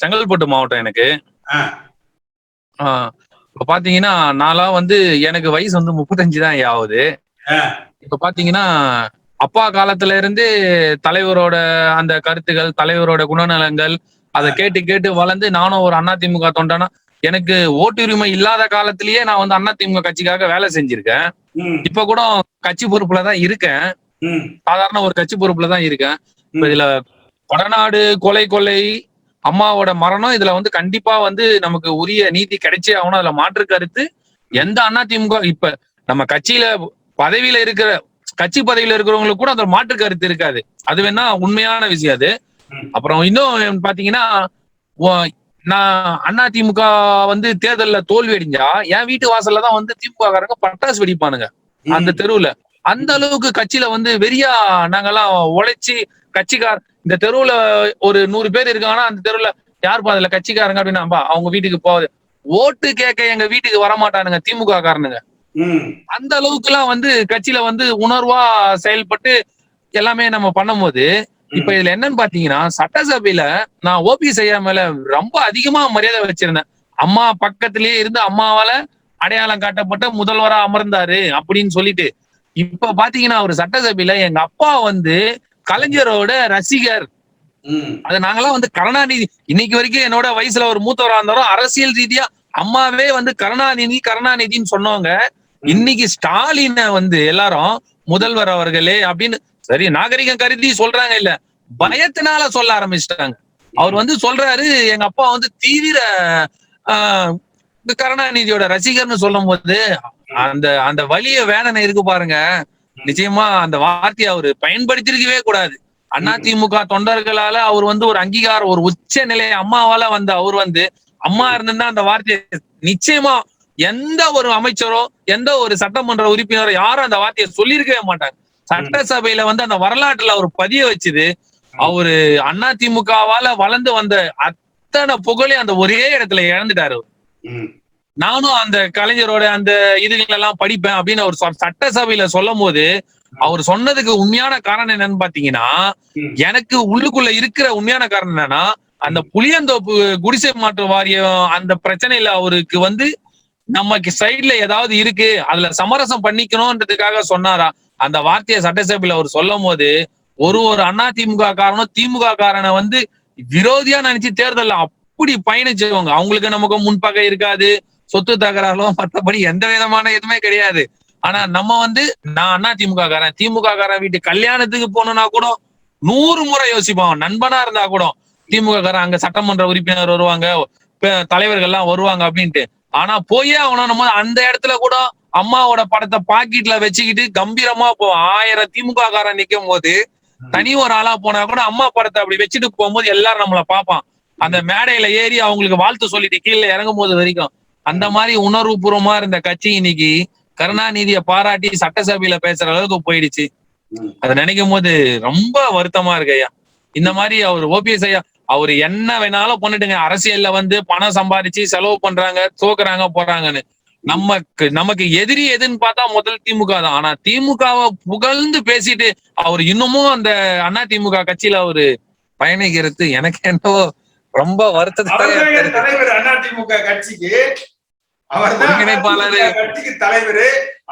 செங்கல்பட்டு மாவட்டம் எனக்கு. இப்ப பாத்தீங்கன்னா நான்லாம் வந்து எனக்கு வயசு வந்து முப்பத்தஞ்சு தான் ஆகுது. இப்ப பாத்தீங்கன்னா அப்பா காலத்துல இருந்து தலைவரோட அந்த கருத்துகள் தலைவரோட குணநலங்கள் அதை கேட்டு கேட்டு வளர்ந்து நானும் ஒரு அதிமுக தொண்டனா எனக்கு ஓட்டுரிமை இல்லாத காலத்திலேயே நான் வந்து அதிமுக கட்சிக்காக வேலை செஞ்சிருக்கேன். இப்ப கூட கட்சி பொறுப்புல தான் இருக்கேன். சாதாரண ஒரு கட்சி பொறுப்புல தான் இருக்கேன். இப்ப இதுல கொடநாடு கொலை கொலை அம்மாவோட மரணம் இதுல வந்து கண்டிப்பா வந்து நமக்கு உரிய நீதி கிடைச்சே ஆகணும். அதுல மாற்று கருத்து. எந்த அண்ணா திமுக இப்ப நம்ம கட்சியில பதவியில இருக்கிற கட்சி பதவியில இருக்கிறவங்களுக்கு கூட அந்த மாற்று கருத்து இருக்காது. அது வேணா உண்மையான விஷயம் அது. அப்புறம் இன்னும் பாத்தீங்கன்னா நான் அதிமுக வந்து தேர்தல்ல தோல்வி அடைஞ்சா என் வீட்டு வாசல்ல தான் வந்து திமுக காரங்க பட்டாசு வெடிப்பானுங்க. அந்த தெருவுல. அந்த அளவுக்கு கட்சியில வந்து வெறியா நாங்கெல்லாம் உழைச்சி கட்சிக்கார் இந்த தெருவுல ஒரு நூறு பேர் இருக்காங்கன்னா அந்த தெருவுல யாருப்பா அதுல கட்சிக்காரங்க அப்படின்னா அவங்க வீட்டுக்கு போகுது. ஓட்டு கேட்க எங்க வீட்டுக்கு வரமாட்டானுங்க திமுக காரனுங்க ம், அந்த அளவுக்கு எல்லாம் வந்து கட்சியில வந்து உணர்வா செயல்பட்டு எல்லாமே நம்ம பண்ணும்போது இப்ப இதுல என்னன்னு பாத்தீங்கன்னா சட்டசபையில நான் ஓபிஎஸ் ஐயா மேல ரொம்ப அதிகமா மரியாதை வச்சிருந்தேன். அம்மா பக்கத்திலேயே இருந்து அம்மாவால அடையாளம் காட்டப்பட்ட முதல்வரா அமர்ந்தாரு அப்படின்னு சொல்லிட்டு. இப்ப பாத்தீங்கன்னா அவர் சட்டசபையில எங்க அப்பா வந்து கலைஞரோட ரசிகர். அது நாங்கெல்லாம் வந்து கருணாநிதி இன்னைக்கு வரைக்கும் என்னோட வயசுல ஒரு மூத்தவரா இருந்தாலும் அரசியல் ரீதியா அம்மாவே வந்து கருணாநிதி கருணாநிதின்னு சொன்னவங்க. இன்னைக்கு ஸ்டாலினை வந்து எல்லாரும் முதல்வர் அவர்களே அப்படின்னு சரி நாகரிகம் கருதி சொல்றாங்க இல்ல பயத்தினால சொல்ல ஆரம்பிச்சிட்டாங்க. அவர் வந்து சொல்றாரு எங்க அப்பா வந்து தீவிர கருணாநிதியோட ரசிகர்னு சொல்லும் போது அந்த அந்த வலிய வேதனை இருக்கு பாருங்க. நிச்சயமா அந்த வார்த்தையை அவரு பயன்படுத்திருக்கவே கூடாது. அதிமுக தொண்டர்களால அவர் வந்து ஒரு அங்கீகாரம் ஒரு உச்ச நிலைய அம்மாவால வந்த அவர் வந்து அம்மா இருந்திருந்தா அந்த வார்த்தையை நிச்சயமா எந்த ஒரு அமைச்சரோ எந்த ஒரு சட்டமன்ற உறுப்பினரோ யாரும் அந்த வார்த்தையை சொல்லியிருக்கவே மாட்டாங்க. சட்டசபையில வந்து அந்த வரலாற்றுல அவர் பதிய வச்சது அவரு அதிமுகவால வளர்ந்து வந்த அத்தனை புகழையும் அந்த ஒரே இடத்துல இழந்துட்டாரு நானும் அந்த கலைஞரோட அந்த இதுகள் எல்லாம் படிப்பேன் அப்படின்னு அவர் சட்டசபையில சொல்லும் போது அவர் சொன்னதுக்கு உண்மையான காரணம் என்னன்னு பாத்தீங்கன்னா. எனக்கு உள்ளுக்குள்ள இருக்கிற உண்மையான காரணம் என்னன்னா அந்த புளியந்தோப்பு குடிசை மாற்று வாரியம் அந்த பிரச்சனையில அவருக்கு வந்து நமக்கு சைடுல ஏதாவது இருக்கு அதுல சமரசம் பண்ணிக்கணும்ன்றதுக்காக சொன்னாரா? அந்த வார்த்தையை சட்டசபையில அவர் சொல்லும் போது ஒரு ஒரு அண்ணா திமுக காரனும் திமுக காரனை வந்து விரோதியா நினைச்சு தேர்தல்ல அப்படி பயணிச்சவங்க. அவங்களுக்கு நமக்கு முன்பகை இருக்காது. சொத்து தகராறோ மற்றபடி எந்த விதமான எதுவுமே கிடையாது. ஆனா நம்ம வந்து நான் அண்ணா திமுக காரன் திமுக காரன் வீட்டு கல்யாணத்துக்கு போகணும்னா கூட நூறு முறை யோசிப்பான். நண்பனா இருந்தா கூட திமுக காரன் அங்க சட்டமன்ற உறுப்பினர் வருவாங்க. தலைவர்கள் எல்லாம் வருவாங்க அப்படின்ட்டு. ஆனா போயே அவனும் நம்ம அந்த இடத்துல கூட அம்மாவோட படத்தை பாக்கெட்ல வச்சுக்கிட்டு கம்பீரமா போ ஆயிரம் திமுக காரன் நிக்கும் போது தனி ஒரு ஆளா போனா கூட அம்மா படத்தை அப்படி வச்சுட்டு போகும்போது எல்லாரும் நம்மள பார்ப்பான். அந்த மேடையில ஏறி அவங்களுக்கு வாழ்த்து சொல்லிட்டு கீழே இறங்கும் போது வரைக்கும் அந்த மாதிரி உணர்வு பூர்வமா இருந்த கட்சி இன்னைக்கு கருணாநிதியை பாராட்டி சட்டசபையில பேசுற அளவுக்கு போயிடுச்சு. அதை நினைக்கும் போது ரொம்ப வருத்தமா இருக்கு ஐயா. இந்த மாதிரி அவர் ஓபிஎஸ் ஐயா அவர் என்ன வேணாலும் பண்ணிட்டுங்க. அரசியல்ல வந்து பணம் சம்பாதிச்சு செலவு பண்றாங்க தோக்குறாங்க போறாங்கன்னு நமக்கு நமக்கு எதிரி எதுன்னு பார்த்தா முதல் திமுக தான். ஆனா திமுகவை புகழ்ந்து பேசிட்டு அவர் இன்னமும் அந்த அண்ணா திமுக கட்சியில அவரு பயணிக்கிறது எனக்கு என்னவோ ரொம்ப வருத்தத்தை அவர்தான் தலைவர் அதிமுக கட்சிக்கு தலைவர்.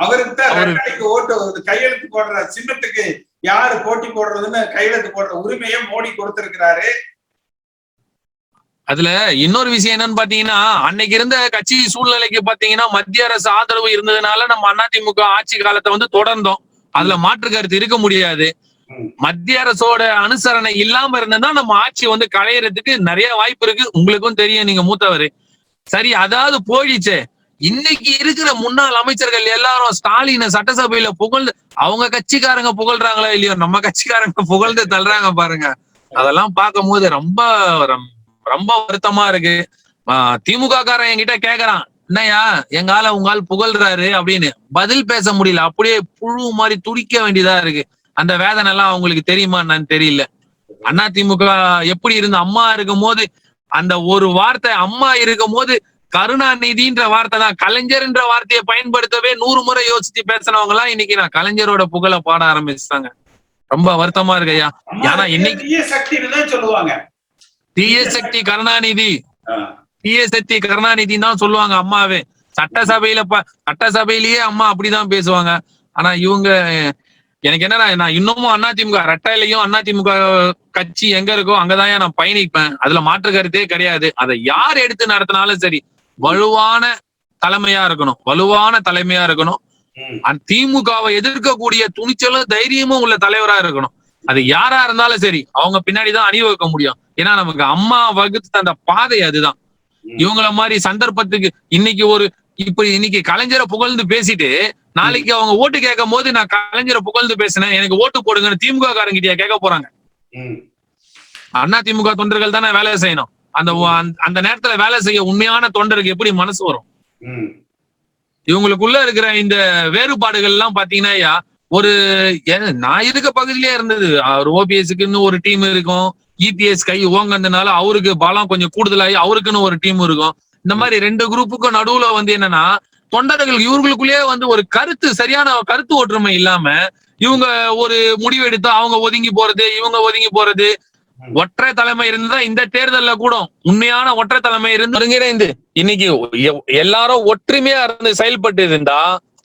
அவருக்கு தான் ஓட்டு. கையெழுத்து போடுற சின்னத்துக்கு யாரு போட்டி போடுறதுன்னு கையெழுத்து போடுற உரிமையை மோடி கொடுத்திருக்கிறாரு. அதுல இன்னொரு விஷயம் என்னன்னு பாத்தீங்கன்னா அன்னைக்கு இருந்த கட்சி சூழ்நிலைக்கு பாத்தீங்கன்னா மத்திய அரசு ஆதரவு இருந்ததுனால நம்ம அதிமுக ஆட்சி காலத்தை வந்து தொடர்ந்தோம். அதுல மாற்று கருத்து இருக்க முடியாது. மத்திய அரசோட அனுசரணை இல்லாம இருந்ததுன்னா நம்ம ஆட்சி வந்து களையறதுக்கு நிறைய வாய்ப்பு இருக்கு. உங்களுக்கும் தெரியும் நீங்க மூத்தவர். சரி அதாவது போயிடுச்சே. இன்னைக்கு இருக்கிற முன்னாள் அமைச்சர்கள் எல்லாரும் ஸ்டாலினை சட்டசபையில புகழ்ந்து அவங்க கட்சிக்காரங்க புகழ்றாங்களோ இல்லையோ நம்ம கட்சிக்காரங்க புகழ்ந்து தள்ளுறாங்க பாருங்க. அதெல்லாம் பார்க்கும் போது ரொம்ப- ரொம்ப வருத்தமா இருக்கு. திமுக காரன் என்கிட்ட கேக்குறான் என்னையா எங்கால உங்கால் உங்க ஆள் புகழ்றாரு? அப்படின்னு. பதில் பேச முடியல. அப்படியே புழு மாதிரி துடிக்க வேண்டியதா இருக்கு. அந்த வேதனை எல்லாம் அவங்களுக்கு தெரியுமா என்னன்னு தெரியல. அண்ணா திமுக எப்படி இருந்த அம்மா இருக்கும் போது அந்த ஒரு வார்த்தை அம்மா இருக்கும் போது கருணாநிதின்ற வார்த்தை தான். கலைஞர்ன்ற வார்த்தையை பயன்படுத்தவே நூறு முறை யோசிச்சு பேசினவங்க எல்லாம் இன்னைக்கு நான் கலைஞரோட புகழ பாட ஆரம்பிச்சுட்டாங்க. ரொம்ப வருத்தமா இருக்கு ஐயா. ஏன்னா இன்னைக்கு சொல்லுவாங்க. தீய சக்தி கருணாநிதி. தீய சக்தி கருணாநிதி தான் சொல்லுவாங்க அம்மாவே. சட்டசபையில ப சட்டசபையிலேயே அம்மா அப்படிதான் பேசுவாங்க. ஆனா இவங்க எனக்கு என்னடா நான் இன்னமும் அதிமுக ரெட்டையிலையும் அதிமுக கட்சி எங்க இருக்கோ அங்கதான் நான் பயணிப்பேன். அதுல மாற்று கருத்தே கிடையாது. அதை யார் எடுத்து நடத்தினாலும் சரி வலுவான தலைமையா இருக்கணும். வலுவான தலைமையா இருக்கணும். திமுகவை எதிர்க்கக்கூடிய துணிச்சலும் தைரியமும் உள்ள தலைவரா இருக்கணும். அது யாரா இருந்தாலும் சரி அவங்க பின்னாடிதான் அணிவகுக்க முடியும். ஏன்னா நமக்கு அம்மா வகுத்து தந்த பாதை அதுதான். இவங்கள மாதிரி சந்தர்ப்பத்துக்கு இன்னைக்கு ஒரு இப்ப இன்னைக்கு கலைஞரை புகழ்ந்து பேசிட்டு நாளைக்கு அவங்க ஓட்டு கேட்கும் போது நான் கலைஞரை புகழ்ந்து பேசினேன். எனக்கு ஓட்டு போடுங்கன்னு திமுக காரங்கிட்டயா கேட்க போறாங்க. அண்ணா திமுக தொண்டர்கள் தானே வேலை செய்யணும். அந்த அந்த- நேரத்துல வேலை செய்ய உண்மையான தொண்டருக்கு எப்படி மனசு வரும்? இவங்களுக்குள்ள இருக்கிற இந்த வேறுபாடுகள் எல்லாம் பாத்தீங்கன்னா ஒரு நான் இருக்க பகுதியிலே இருந்தது? அவர் ஓபிஎஸ்க்குன்னு ஒரு டீம் இருக்கும். இபிஎஸ் கை ஓங்கந்தனால அவருக்கு பலம் கொஞ்சம் கூடுதலாகி அவருக்குன்னு ஒரு டீம் இருக்கும். இந்த மாதிரி ரெண்டு குரூப்புக்கும் நடுவுல வந்து என்னன்னா தொண்டர்கள் இவர்களுக்குள்ளேயே வந்து ஒரு கருத்து சரியான கருத்து ஒற்றுமை இல்லாம இவங்க ஒரு முடிவு எடுத்தா அவங்க ஒதுங்கி போறது இவங்க ஒதுங்கி போறது. ஒற்றை தலைமை இருந்தா இந்த தேர்தல்ல கூட உண்மையான ஒற்றை தலைமை இருந்து ஒருங்கிணைந்து இன்னைக்கு எல்லாரும் ஒற்றுமையா இருந்து செயல்பட்டு இருந்தா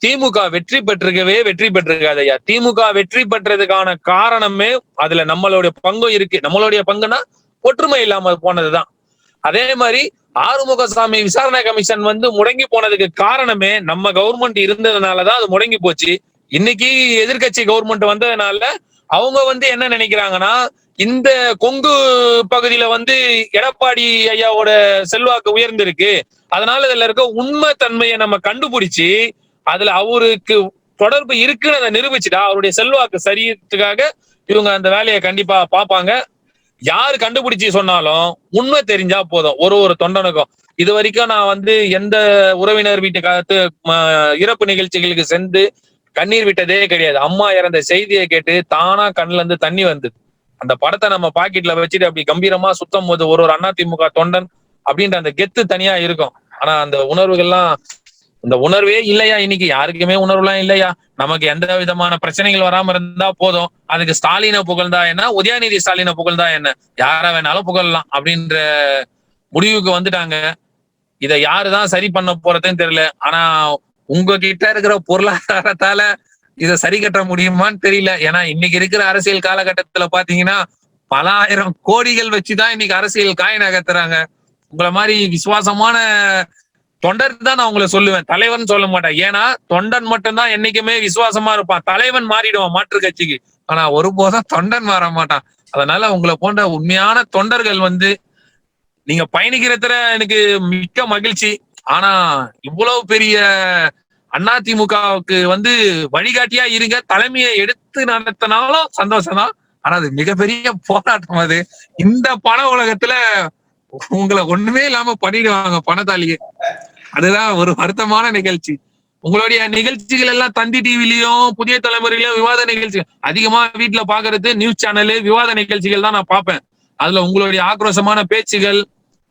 திமுக வெற்றி பெற்றிருக்கவே வெற்றி பெற்றிருக்காது ஐயா. திமுக வெற்றி பெற்றதுக்கான காரணமே அதுல நம்மளுடைய பங்கும் இருக்கு. நம்மளுடைய பங்குனா ஒற்றுமை இல்லாம போனதுதான். அதே மாதிரி ஆறுமுகசாமி விசாரணை கமிஷன் வந்து முடங்கி போனதுக்கு காரணமே நம்ம கவர்மெண்ட் இருந்ததுனாலதான் அது முடங்கி போச்சு. இன்னைக்கு எதிர்க்கட்சி கவர்மெண்ட் வந்ததுனால அவங்க வந்து என்ன நினைக்கிறாங்கன்னா இந்த கொங்கு பகுதியில வந்து எடப்பாடி ஐயாவோட செல்வாக்கு உயர்ந்திருக்கு. அதனால இதுல இருக்க உண்மை தன்மையை நம்ம கண்டுபிடிச்சு அதுல அவருக்கு தொடர்பு இருக்குன்னு அதை நிரூபிச்சுட்டா அவருடைய செல்வாக்கு சரியத்துக்காக இவங்க அந்த வேலையை கண்டிப்பா பார்ப்பாங்க. யாரு கண்டுபிடிச்சு சொன்னாலும் உண்மை தெரிஞ்சா போதும். ஒரு ஒரு தொண்டனுக்கும். இது வரைக்கும் நான் வந்து எந்த உறவினர் வீட்டு ம- இறப்பு நிகழ்ச்சிகளுக்கு சென்று கண்ணீர் விட்டதே கிடையாது. அம்மா இறந்த செய்தியை கேட்டு தானா கண்ணுல இருந்து தண்ணி வந்தது. அந்த படத்தை நம்ம பாக்கெட்ல வச்சுட்டு அப்படி கம்பீரமா சுத்தம் போது ஒரு ஒரு அதிமுக தொண்டன் அப்படின்ற அந்த கெத்து தனியா இருக்கும். ஆனா அந்த உணர்வுகள்லாம் இந்த உணர்வே இல்லையா? இன்னைக்கு யாருக்குமே உணர்வுலாம் இல்லையா? நமக்கு எந்த விதமான பிரச்சனைகள் வராம இருந்தா போதும். அதுக்கு ஸ்டாலினை புகழ்ந்தா என்ன? உதயாநிதி ஸ்டாலினை புகழ்ந்தா என்ன? யார வேணாலும் புகழலாம் அப்படின்ற முடிவுக்கு வந்துட்டாங்க. இத யாருதான் சரி பண்ண போறதுன்னு தெரியல. ஆனா உங்ககிட்ட இருக்கிற பொருளாதாரத்தால இத சரி கட்ட முடியுமான்னு தெரியல. ஏன்னா இன்னைக்கு இருக்கிற அரசியல் காலகட்டத்துல பாத்தீங்கன்னா பல ஆயிரம் கோடிகள் வச்சுதான் இன்னைக்கு அரசியல் காய் நகர்த்துறாங்க. உங்களை மாதிரி விசுவாசமான தொண்டர் தான் நான் உங்களை சொல்லுவேன். தலைவன் சொல்ல மாட்டேன். ஏன்னா தொண்டன் மட்டும்தான் என்னைக்குமே விசுவாசமா இருப்பான். தலைவன் மாறிடுவான் மாற்று கட்சிக்கு. ஆனா ஒருபோதும் தொண்டன் மாற மாட்டான். அதனால உங்களை போன்ற உண்மையான தொண்டர்கள் வந்து நீங்க பயணிக்கிறதுல எனக்கு மிக்க மகிழ்ச்சி. ஆனா இவ்வளவு பெரிய அதிமுகவுக்கு வந்து வழிகாட்டியா இருங்க. தலைமையை எடுத்து நடத்தினாலும் சந்தோஷம் தான் ஆனா அது மிகப்பெரிய போராட்டம் அது. இந்த பண உலகத்துல உங்களை ஒண்ணுமே இல்லாம பண்ணிடுவாங்க பணத்தாலியே அதுதான் ஒரு வருத்தமான நிகழ்ச்சி. உங்களுடைய நிகழ்ச்சிகள் எல்லாம் தந்தி டிவிலையும் புதிய தலைமுறையிலயும் விவாத நிகழ்ச்சிகள். அதிகமா வீட்டுல பாக்குறது நியூஸ் சேனலு விவாத நிகழ்ச்சிகள் தான் நான் பார்ப்பேன். அதுல உங்களுடைய ஆக்ரோஷமான பேச்சுகள்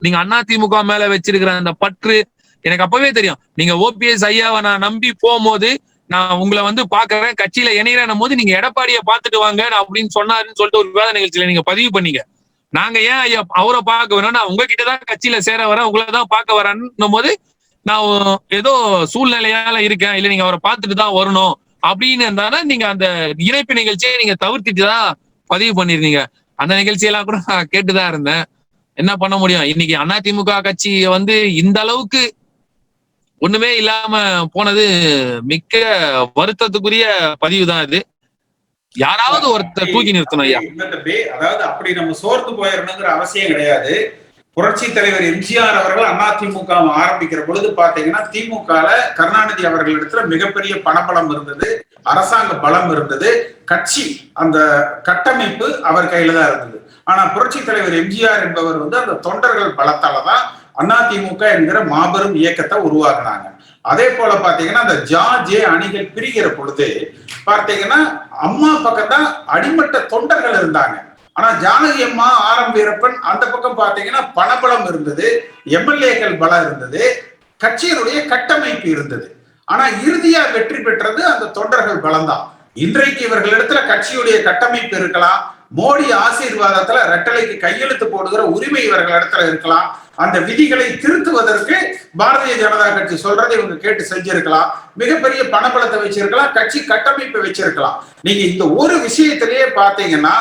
நீங்க திமுக மேல வச்சிருக்கிற அந்த பற்று எனக்கு அப்பவே தெரியும். நீங்க ஓபிஎஸ் ஐயாவை நான் நம்பி போகும்போது நான் உங்களை வந்து பாக்குறேன் கட்சியில இணையறனும் போது நீங்க எடப்பாடியை பார்த்துட்டு வாங்க நான் அப்படின்னு சொன்னாருன்னு சொல்லிட்டு ஒரு விவாத நிகழ்ச்சியில நீங்க பதிவு பண்ணீங்க. நாங்க ஏன் ஐயா அவரை பார்க்க வேணும் நான் உங்ககிட்ட தான் கட்சியில சேர வரேன் உங்களை தான் பார்க்க வரேன்னும் போது நான் ஏதோ சூழ்நிலையால இருக்கேன் இல்ல நீங்க அவரை பார்த்துட்டு தான் வரணும் அப்படின்னு இருந்தானா நீங்க அந்த இணைப்பு நிகழ்ச்சியை நீங்க தவிர்த்துட்டு தான் பதிவு பண்ணிருந்தீங்க. அந்த நிகழ்ச்சியெல்லாம் கூட நான் கேட்டுதான் இருந்தேன். என்ன பண்ண முடியும்? இன்னைக்கு அதிமுக கட்சி வந்து இந்த அளவுக்கு ஒண்ணுமே இல்லாம போனது மிக்க வருத்தத்துக்குரிய பதிவு தான் இது. யாராவது ஒருத்தர் தூக்கி நிறுத்தணும் ஐயா. அதாவது அப்படி நம்ம சோர்ந்து போயிடணுங்கிற அவசியம் கிடையாது. புரட்சி தலைவர் எம்ஜிஆர் அவர்கள் அதிமுக ஆரம்பிக்கிற பொழுது பாத்தீங்கன்னா திமுக கருணாநிதி அவர்களிடத்துல மிகப்பெரிய பணபலம் இருந்தது அரசாங்க பலம் இருந்தது கட்சி அந்த கட்டமைப்பு அவர் கையில தான் இருந்தது. ஆனா புரட்சி தலைவர் எம்ஜிஆர் என்பவர் வந்து அந்த தொண்டர்கள் பலத்தாலதான் அதிமுக என்கிற மாபெரும் இயக்கத்தை உருவாக்குனாங்க. அதே போல பாத்தீங்கன்னா அந்த ஜா ஜே அணிகள் பிரிகிற பொழுது பார்த்தீங்கன்னா அம்மா பக்கம் தான் அடிமட்ட தொண்டர்கள் இருந்தாங்க. ஆனா ஜானகி அம்மா ஆர் எம் வீரப்பன் அந்த பக்கம் பாத்தீங்கன்னா பணபலம் இருந்தது எம்எல்ஏக்கள் பலம் இருந்தது கட்சியினுடைய கட்டமைப்பு இருந்தது. ஆனா இறுதியா வெற்றி பெற்றது அந்த தொண்டர்கள் பலம்தான். இன்றைக்கு இவர்களிடத்துல கட்சியுடைய கட்டமைப்பு இருக்கலாம் மோடி ஆசீர்வாதத்துல ரெட்டலைக்கு கையெழுத்து போடுகிற உரிமை இவர்கள் இடத்துல இருக்கலாம் அந்த விதிகளை திருத்துவதற்கு பாரதிய ஜனதா கட்சி சொல்றதை இவங்க கேட்டு செஞ்சிருக்கலாம் மிகப்பெரிய பணபலத்தை வச்சிருக்கலாம் கட்சி கட்டமைப்பை வச்சிருக்கலாம். நீங்க இந்த ஒரு விஷயத்திலேயே பாத்தீங்கன்னா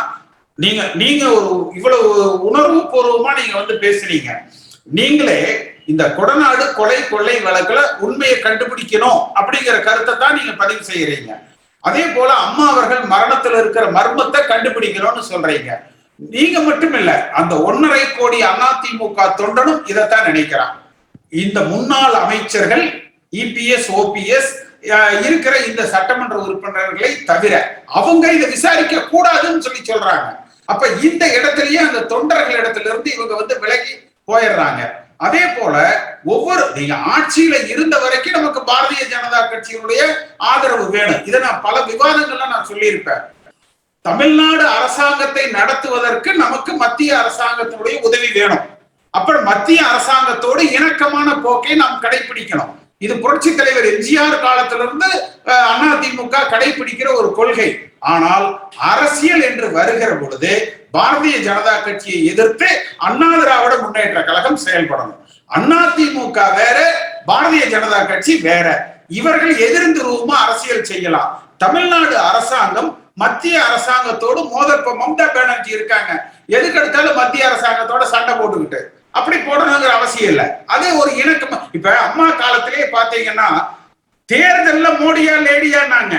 நீங்க நீங்க ஒரு இவ்வளவு உணர்வு பூர்வமா நீங்க வந்து பேசுறீங்க நீங்களே இந்த கொடநாடு கொலை கொள்ளை வழக்குல உண்மையை கண்டுபிடிக்கணும் அப்படிங்கிற கருத்தை தான் நீங்க பதிவு செய்யறீங்க. அதே போல அம்மா அவர்கள் மரணத்துல இருக்கிற மர்மத்தை கண்டுபிடிக்கணும்னு சொல்றீங்க. நீங்க மட்டும் இல்ல அந்த ஒன்னரை கோடி அதிமுக தொண்டனும் இதைத்தான் நினைக்கிறான் இந்த முன்னாள் அமைச்சர்கள் இபிஎஸ் ஓபிஎஸ் இருக்கிற இந்த சட்டமன்ற உறுப்பினர்களை தவிர அவங்க இதை விசாரிக்க கூடாதுன்னு சொல்லி சொல்றாங்க. அப்ப இந்த இடத்துலயே அந்த தொண்டர்கள் இடத்துல இருந்து இவங்க வந்து விலகி போயிடுறாங்க. அதே போல ஒவ்வொரு நீங்க ஆட்சியில இருந்த வரைக்கும் நமக்கு பாரதிய ஜனதா கட்சியினுடைய ஆதரவு வேணும். இதை நான் பல விவாதங்கள்ல நான் சொல்லியிருப்பேன். தமிழ்நாடு அரசாங்கத்தை நடத்துவதற்கு நமக்கு மத்திய அரசாங்கத்தினுடைய உதவி வேணும். அப்புறம் மத்திய அரசாங்கத்தோடு இணக்கமான போக்கை நாம் கடைபிடிக்கணும். இது புரட்சி தலைவர் எம்ஜிஆர் காலத்திலிருந்து அதிமுக கடைபிடிக்கிற ஒரு கொள்கை. ஆனால் அரசியல் என்று வருகிற பொழுது பாரதிய ஜனதா கட்சியை எதிர்த்து அண்ணா திராவிட முன்னேற்ற கழகம் செயல்படணும். அதிமுக வேற பாரதிய ஜனதா கட்சி வேற. இவர்கள் எதிர்ந்து ரூபமா அரசியல் செய்யலாம். தமிழ்நாடு அரசாங்கம் மத்திய அரசாங்கத்தோடு மோதற்ப மம்தா பானர்ஜி இருக்காங்க. எதுக்கு எடுத்தாலும் மத்திய அரசாங்கத்தோட சண்டை போட்டுக்கிட்டு. அப்படி போடணுங்கிற அவசியம் இல்லை. அது ஒரு இணக்கம். இப்ப அம்மா காலத்திலே பாத்தீங்கன்னா தேர்தல்ல மோடியா லேடியா நாங்க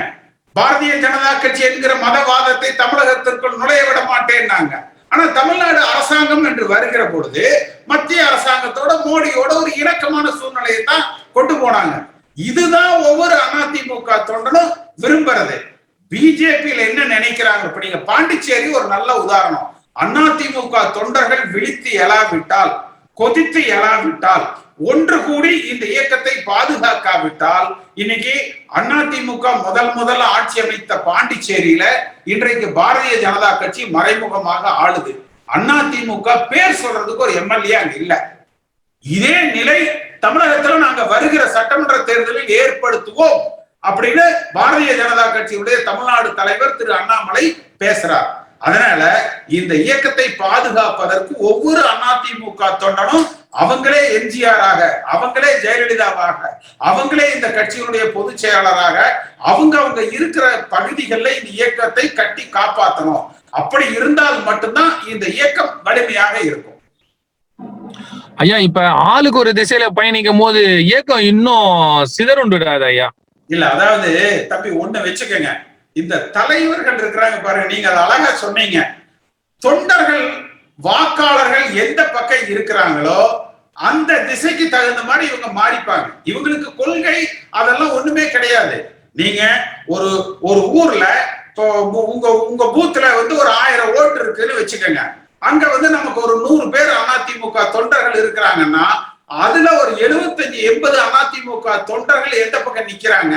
பாரதிய ஜனதா கட்சி என்கிற மதவாதத்தை தமிழகத்திற்குள் நுழைய விட மாட்டேன்னாங்க. ஆனா தமிழ்நாடு அரசாங்கம் என்று வருகிற பொழுது மத்திய அரசாங்கத்தோட மோடியோட ஒரு இணக்கமான சூழ்நிலையை தான் கொண்டு போனாங்க. இதுதான் ஒவ்வொரு அதிமுக தொண்டனும் விரும்புறது. பிஜேபியில என்ன நினைக்கிறாங்க? இப்ப நீங்க பாண்டிச்சேரி ஒரு நல்ல உதாரணம். அதிமுக தொண்டர்கள் விழித்து எழாவிட்டால் கொதித்து எழாவிட்டால் ஒன்று கூடி இந்த இயக்கத்தை பாதுகாக்காவிட்டால் இன்னைக்கு அதிமுக முதல் முதல் ஆட்சி அமைத்த பாண்டிச்சேரியில இன்றைக்கு பாரதிய ஜனதா கட்சி மறைமுகமாக ஆளுது. அதிமுக பேர் சொல்றதுக்கு ஒரு எம்எல்ஏ அங்க இல்ல. இதே நிலை தமிழகத்துல நாங்க வருகிற சட்டமன்ற தேர்தலில் ஏற்படுத்துவோம் அப்படின்னு பாரதிய ஜனதா கட்சியுடைய தமிழ்நாடு தலைவர் திரு அண்ணாமலை பேசுறார். அதனால இந்த இயக்கத்தை பாதுகாப்பதற்கு ஒவ்வொரு அதிமுக தொண்டனும் அவங்களே எம்ஜிஆராக அவங்களே ஜெயலலிதாவாக அவங்களே இந்த கட்சியினுடைய பொதுச் செயலாளராக அவங்க அவங்க இருக்கிற பகுதிகளில் இந்த இயக்கத்தை கட்டி காப்பாற்றணும் அப்படி இருந்தால் மட்டும்தான் இந்த இயக்கம் வலிமையாக இருக்கும். ஐயா இப்ப ஆளுக்கு ஒரு திசையில பயணிக்கும் போது இயக்கம் இன்னும் சிதறுண்டுடாது ஐயா? இல்ல அதாவது தம்பி ஒண்ணு வச்சுக்கோங்க. இந்த தலைவர்கள் இருக்கிறாங்க பாருங்க. நீங்க அதை அழகா சொன்னீங்க. தொண்டர்கள் வாக்காளர்கள் எந்த பக்கம் இருக்கிறாங்களோ அந்த திசைக்கு தகுந்த மாதிரி இவங்க மாறிப்பாங்க. இவங்களுக்கு கொள்கை அதெல்லாம் ஒண்ணுமே கிடையாது. நீங்க ஒரு ஒரு ஊர்ல இப்போ உங்க உங்க பூத்துல வந்து ஒரு ஆயிரம் ஓட்டு இருக்குன்னு வச்சுக்கோங்க. அங்க வந்து நமக்கு ஒரு நூறு பேர் அதிமுக தொண்டர்கள் இருக்கிறாங்கன்னா அதுல ஒரு எழுபத்தஞ்சு எண்பது அதிமுக தொண்டர்கள் எந்த பக்கம் நிக்கிறாங்க?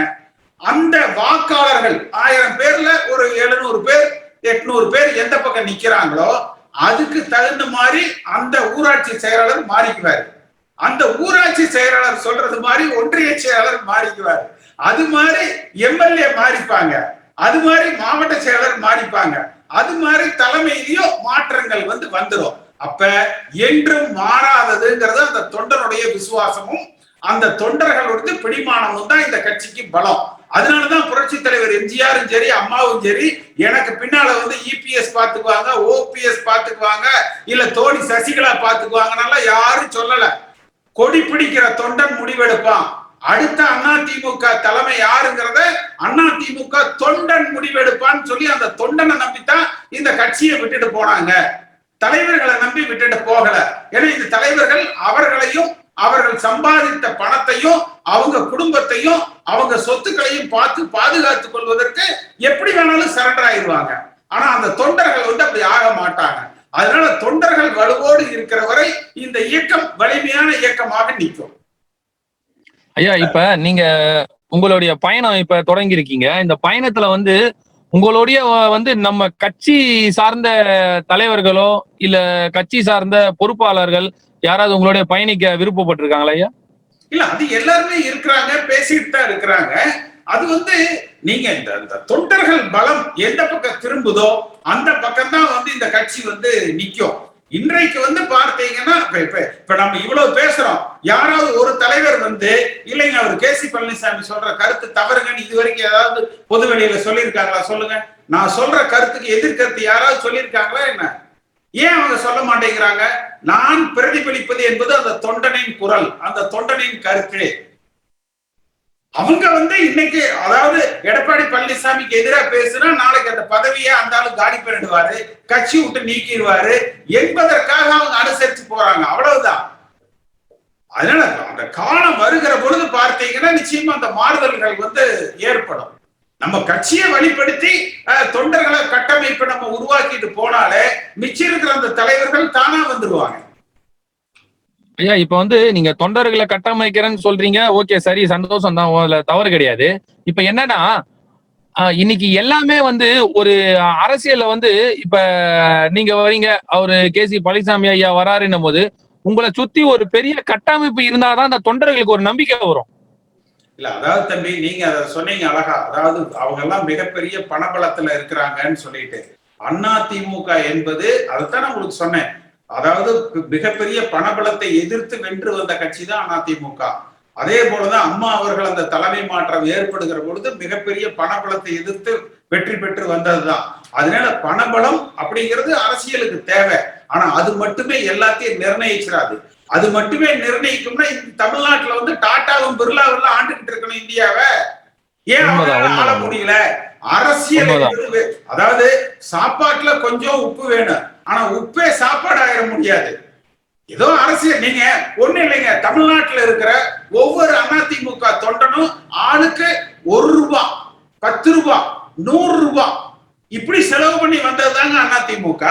அந்த வாக்காளர்கள் ஆயிரம் பேர்ல ஒரு எழுநூறு பேர் எட்நூறு பேர் எந்த பக்கம் நிக்கிறாங்களோ அதுக்கு தகுந்த மாதிரி அந்த ஊராட்சி செயலாளர் மாறிக்குவார். அந்த ஊராட்சி செயலாளர் சொல்றது மாதிரி ஒன்றிய செயலாளர் மாறிக்குவார். அது மாதிரி எம்எல்ஏ மாறிப்பாங்க. அது மாதிரி மாவட்ட செயலர் மாறிப்பாங்க. அது மாதிரி தலைமையிலயும் மாற்றங்கள் வந்து வந்துடும் அப்ப என்றும் மாறாததுங்கிறது அந்த தொண்டனுடைய விசுவாசமும் அந்த தொண்டர்களுடைய பிடிமானமும் தான் இந்த கட்சிக்கு பலம். அதனாலதான் புரட்சி தலைவர் எம்ஜிஆரும் சரி அம்மாவும் சரி எனக்கு பின்னால வந்து இபிஎஸ் பாத்துக்குவாங்க ஓபிஎஸ் பாத்துக்குவாங்க இல்ல தோடி சசிகலா பாத்துக்குவாங்கன்னால யாரும் சொல்லல. கொடி பிடிக்கிற தொண்டன் முடிவெடுப்பான். அடுத்த அண்ணா திமுக தலைமை யாருங்கிறத திமுக தொண்டன் முடிவெடுப்பான்னு சொல்லி அந்த தொண்டனை நம்பித்தான் இந்த கட்சியை விட்டுட்டு போனாங்க. தலைவர்களை நம்பி விட்டுட்டு போகல. ஏன்னா இந்த தலைவர்கள் அவர்களையும் அவர்கள் சம்பாதித்த பணத்தையும் அவங்க குடும்பத்தையும் அவங்க சொத்துக்களையும் பார்த்து பாதுகாத்துக் கொள்வதற்கு எப்படி வேணாலும் சரண்டர் ஆயிடுவாங்க. ஆனா அந்த தொண்டர்கள் வந்து அப்படி ஆக மாட்டாங்க. அதனால தொண்டர்கள் வலுவோடு இருக்கிற வரை இந்த இயக்கம் வலிமையான இயக்கமாக நிற்கும். ஐயா இப்ப நீங்க உங்களுடைய பயணம் இப்ப தொடங்கி இருக்கீங்க இந்த பயணத்துல வந்து உங்களுடைய வந்து நம்ம கட்சி சார்ந்த தலைவர்களோ இல்ல கட்சி சார்ந்த பொறுப்பாளர்கள் யாராவது உங்களுடைய பயணிக்க விருப்பப்பட்டிருக்காங்களா ஐயா? இல்ல அது எல்லாருமே இருக்கிறாங்க பேசிட்டு தான் இருக்கிறாங்க. அது வந்து நீங்க இந்த இந்த தொண்டர்கள் பலம் எந்த பக்கம் திரும்புதோ அந்த பக்கம் தான் வந்து இந்த கட்சி வந்து நிக்கும். இன்றைக்கு வந்து பார்த்தீங்கன்னா இப்ப இப்ப நம்ம இவ்வளவு பேசுறோம். யாராவது ஒரு தலைவர் வந்து இல்லைங்க அவர் கே சி பழனிசாமி சொல்ற கருத்து தவறுங்கன்னு இது வரைக்கும் ஏதாவது பொது வெளியில சொல்லியிருக்காங்களா? சொல்லுங்க. நான் சொல்ற கருத்துக்கு எதிர்கருத்து யாராவது சொல்லியிருக்காங்களா என்ன? ஏன் அவங்க சொல்ல மாட்டேங்கிறாங்க? நான் பிரதிபலிப்பது என்பது அந்த தொண்டனின் குரல் அந்த தொண்டனின் கருத்து. அவங்க வந்து இன்னைக்கு அதாவது எடப்பாடி பழனிசாமிக்கு எதிராக பேசுனா நாளைக்கு அந்த பதவியை அந்த ஆளு காலி பண்ணிடுவாரு கட்சி விட்டு நீக்கிடுவாரு. என்பதற்காக அவங்க அனுசரிச்சு போறாங்க. அவ்வளவுதான். அதனால அந்த காலம் வருகிற பொழுது பார்த்தீங்கன்னா நிச்சயமா அந்த மாறுதல்கள் வந்து ஏற்படும். நம்ம கட்சியை வழிப்படுத்தி தொண்டர்களை கட்டமைப்பு நம்ம உருவாக்கிட்டு போனாலே மிச்சம் இருக்கிற அந்த தலைவர்கள் தானா வந்துருவாங்க. ஐயா இப்ப வந்து நீங்க தொண்டர்களை கட்டமைக்கிறேன்னு சொல்றீங்க. ஓகே சரி சந்தோஷம் தான். தவறு கிடையாது. இப்ப என்னன்னா இன்னைக்கு எல்லாமே வந்து ஒரு அரசியல்ல வந்து இப்ப நீங்க வரீங்க. அவரு கே சி பழனிசாமி ஐயா வராருன்னும் போது உங்களை சுத்தி ஒரு பெரிய கட்டமைப்பு இருந்தாதான் அந்த தொண்டர்களுக்கு ஒரு நம்பிக்கை வரும். இல்ல அதாவது தம்பி நீங்க அதை சொன்னீங்க அழகா. அதாவது அவங்க எல்லாம் மிகப்பெரிய பணபலத்துல இருக்கிறாங்கன்னு சொல்லிட்டு அண்ணா திமுக என்பது அதைத்தான் நான் உங்களுக்கு சொன்னேன். அதாவது மிகப்பெரிய பணபலத்தை எதிர்த்து வென்று வந்த கட்சி தான் அதிமுக. அதே போலதான் அம்மா அவர்கள் அந்த தலைமை மாற்றம் ஏற்படுகிற பொழுது மிகப்பெரிய பணபலத்தை எதிர்த்து வெற்றி பெற்று வந்ததுதான். அதனால பணபலம் அப்படிங்கிறது அரசியலுக்கு தேவை. ஆனா அது மட்டுமே எல்லாத்தையும் நிர்ணயிச்சிடாது. அது மட்டுமே நிர்ணயிக்கும்னா தமிழ்நாட்டுல வந்து டாட்டாவும் பிர்லாவும் ஆண்டுகிட்டு இருக்கணும் இந்தியாவை. ஏன் ஆள. முடியல? அரசியல் அதாவது சாப்பாட்டுல கொஞ்சம் உப்பு வேணும். ஆனா உப்பே சாப்பாடு ஆயிட முடியாது. ஏதோ அரசியல் நீங்க ஒண்ணு இல்லைங்க. தமிழ்நாட்டுல இருக்கிற ஒவ்வொரு அதிமுக தொண்டனும் ஆளுக்கு ஒரு ரூபாய் பத்து ரூபாய் நூறு ரூபாய் இப்படி செலவு பண்ணி வந்ததுதாங்க அதிமுக.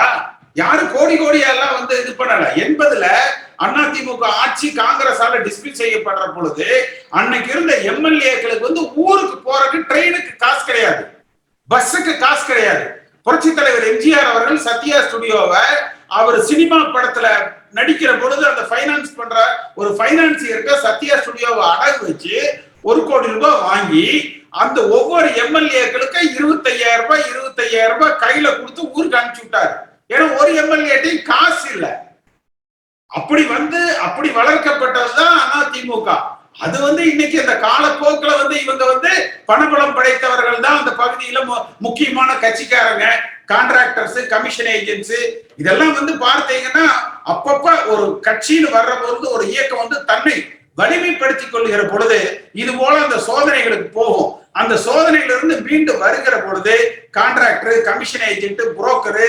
யாரு கோடி கோடியா எல்லாம் வந்து இது பண்ணல. எண்பதுல அதிமுக ஆட்சி காங்கிரஸால டிஸ்மிஸ் செய்யப்படுற பொழுது அன்னைக்கு இருந்த எம்எல்ஏக்களுக்கு வந்து ஊருக்கு போறதுக்கு ட்ரெயினுக்கு காசு கிடையாது. பஸ்ஸுக்கு காசு கிடையாது. புரட்சி தலைவர் எம்ஜிஆர் அவர்கள் சத்யா ஸ்டுடியோவை அவர் சினிமா படத்துல நடிக்கிற பொழுது அந்த ஃபைனான்ஸ் பண்ற ஒரு ஃபைனான்சியருக்கு சத்யா ஸ்டுடியோவை அடகு வச்சு ஒரு கோடி ரூபாய் வாங்கி அந்த ஒவ்வொரு எம்எல்ஏக்களுக்கு இருபத்தையாயிரம் ரூபாய் இருபத்தையாயிரம் ரூபாய் கையில கொடுத்து ஊருக்கு அனுப்பிச்சு விட்டாரு. ஏன்னா ஒரு எம்எல்ஏட்டையும் காசு இல்லை. அப்படி வந்து அப்படி வளர்க்கப்பட்டதுதான் அதிமுக அது வந்து இன்னைக்கு அந்த காலப்போக்கில் வந்து இவங்க வந்து பணபலம் படைத்தவர்கள் தான் அந்த பகுதியில மு- முக்கியமான கட்சிக்காரங்க கான்ட்ராக்டர்ஸ் கமிஷன் ஏஜென்ட்ஸ் இதெல்லாம் வந்து பார்த்தீங்கன்னா அப்பப்ப ஒரு கட்சின்னு வர்ற பொழுது ஒரு இயக்கம் வந்து தன்னை வலிமைப்படுத்திக் கொள்கிற பொழுது இது போல அந்த சோதனைகளுக்கு போகும். அந்த சோதனையிலிருந்து மீண்டு வருகிற பொழுது கான்ட்ராக்டர் கமிஷன் ஏஜென்ட் புரோக்கரு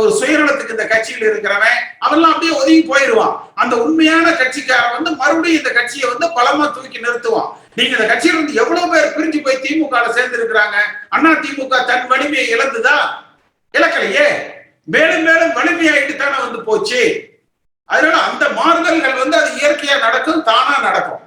ஒரு சுயநலத்துக்கு இந்த கட்சியில் இருக்கிறவன் அவெல்லாம் அப்படியே ஒதுங்கி போயிடுவான் அந்த உண்மையான கட்சிக்காரன் வந்து மறுபடியும் இந்த கட்சியை வந்து பலமா தூக்கி நிறுத்துவான். நீங்க இந்த கட்சியில இருந்து எவ்வளவு பேர் பிரிஞ்சு போய் திமுக சேர்ந்து இருக்கிறாங்க அண்ணா திமுக தன் வலிமையை இழந்துதா? இழக்கலையே. மேலும் மேலும் வலிமையாயிட்டு தானே வந்து போச்சு. அதனால அந்த மாறுதல்கள் வந்து அது இயற்கையா நடக்கும் தானா நடக்கும்.